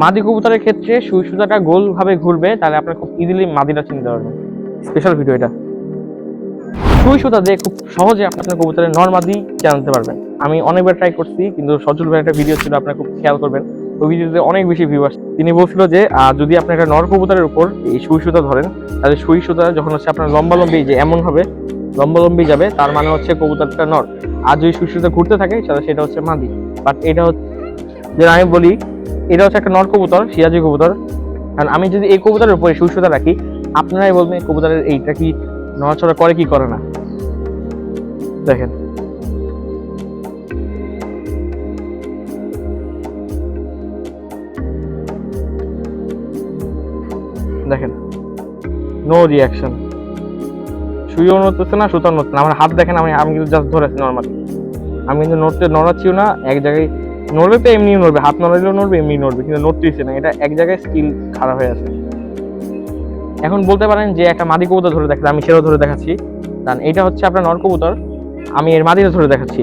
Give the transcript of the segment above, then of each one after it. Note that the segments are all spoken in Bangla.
মাদি কবুতরের ক্ষেত্রে সুই সুতাটা গোল ভাবে ঘুরবে, তাহলে আপনার খুব ইজিলি মাদিটা চিনতে পারবেন। স্পেশাল ভিডিও এটা। সুই সুতা দিয়ে খুব সহজে আপনি আপনার কবুতরের নর্মাদি জানতে পারবেন। আমি অনেকবার ট্রাই করছি, কিন্তু সজল ভাই একটা ভিডিও ছিল, আপনারা খুব খেয়াল করবেন। ওই ভিডিওতে অনেক বেশি ভিউ আসছে। তিনি বলছিল যে যদি আপনি একটা নর কবুতরের উপর এই সুই সুতা ধরেন, তাহলে সুই সুতা যখন হচ্ছে আপনার লম্বা লম্বি যে এমন হবে লম্বা লম্বি যাবে, তার মানে হচ্ছে কবুতরটা নর। আর যদি সুই সুতা ঘুরতে থাকে তাহলে সেটা হচ্ছে মাদি। বাট এটা হচ্ছে যে আমি বলি এটা হচ্ছে একটা নর কবুতর সিরাজি কবুতর। কারণ আমি যদি এই কবুতরের উপরে সুই সুতা রাখি, আপনারাই বলবেন কবুতরের এইটা কি নড়াচড়া করে কি করে না? দেখেন। দেখেন। নো রিয়াকশন শুয়েও নড়তেছে না সুতাও নড়ছে না। আমার হাত দেখেন, আমি আমি কিন্তু জাস্ট ধরেছি নর্মালি আমি কিন্তু নড়তে নড়াচ্ছিও না, এক জায়গায় নড়লে তো এমনি নড়বে, হাত নড়ালেও নড়বে এমনি নড়বে, কিন্তু নড়তেইছে না, এটা এক জায়গায় স্কিল খারাপ হয়ে আছে। এখন বলতে পারেন যে একটা মাদি কবুতর ধরে দেখাতে আমি সেটাও ধরে দেখাচ্ছি। কারণ এটা হচ্ছে আপনার নর কবুতর, আমি এর মাদিটা ধরে দেখাচ্ছি।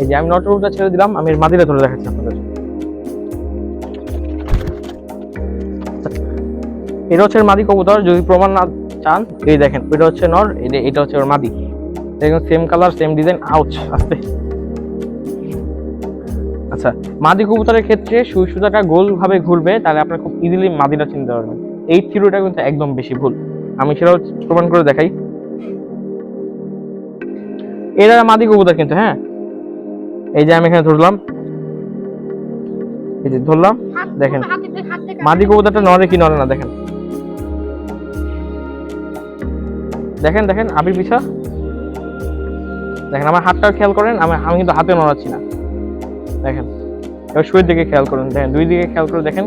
এই যে আমি নর কবুতর ছেড়ে দিলাম, আমি এর মাদিটা ধরে দেখাচ্ছি আপনাদের। এটা হচ্ছে মাদি কবুতর, যদি প্রমাণ না চান, এই দেখেন, এটা হচ্ছে নর, এটা হচ্ছে ওর মাদি। দেখুন same colour same design ouch আস্তে। আচ্ছা মাদি কবুতরের ক্ষেত্রে সুই সুতাটা গোল ভাবে ঘুরবে, তাহলে আপনার খুব ইজিলি মাদিটা চিনতে পারবেন। এই থিওরিটা কিন্তু একদম বেশি ভুল। আমি সেটাও প্রমাণ করে দেখাই। এরা মাদি কবুতর কিন্তু হ্যাঁ? এই যে আমি এখানে ধরলাম। এই যে ধরলাম, দেখেন। মাদি কবুতরটা নড়ে কি নড়ে না, দেখেন। দেখেন দেখেন, আবির পিছা দেখেন, আমার হাতটাও খেয়াল করেন, আমি আমি কিন্তু হাতে নড়াচ্ছি না। দেখেন। এবার শুয়ের দিকে খেয়াল করুন। দেখেন, দুই দিকে খেয়াল করে দেখেন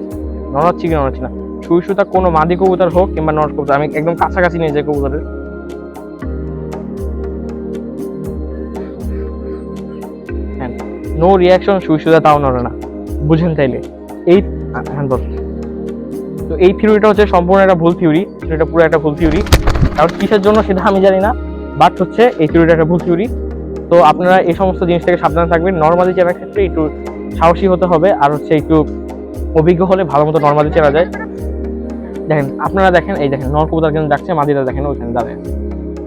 নড়াচ্ছি কি নড়াচ্ছি না। সুই সুতা কোনো মাদি কবুতর হোক কিংবা নর কবুতর, আমি একদম কাছাকাছি নিয়ে যাই কবুতরের। নো রিয়াকশন সুই সুতা তাও নড়ে না। বুঝেন তাইলে? এই হ্যাঁ বল। তো এই থিওরিটা হচ্ছে সম্পূর্ণ একটা ভুল থিওরি এটা পুরো একটা ভুল থিওরি কারণ কিসের জন্য সেটা আমি জানি না বাট হচ্ছে এই থিওরিটা একটা ভুল থিওরি তো আপনারা এই সমস্ত জিনিস থেকে সাবধানে থাকবেন। নর্মালি চেনার ক্ষেত্রে একটু সাহসী হতে হবে আর হচ্ছে একটু অভিজ্ঞ হলে ভালো মতো নর্মালি চেনা যায়। দেখেন, আপনারা দেখেন, এই দেখেন, নর কবুতর কিন্তু ডাকছে, মাদিরা দেখেন, ওইখানে দাঁড়ায়।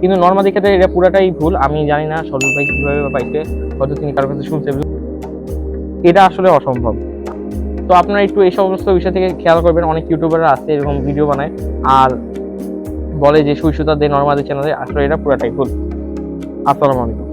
কিন্তু নর্মালি ক্ষেত্রে এটা পুরাটাই ভুল, আমি জানি না সজল ভাই কীভাবে পাইছে, হয়তো তিনি কারোর কাছে শুনছে। এটা আসলে অসম্ভব। তো আপনারা একটু এই সমস্ত বিষয় থেকে খেয়াল করবেন, অনেক ইউটিউবাররা আছে, এরকম ভিডিও বানায়, আর বলে যে সুই সুতা দিয়ে নর্মালি চ্যানেলে আসলে এটা পুরাটাই ভুল। আসসালামু আলাইকুম।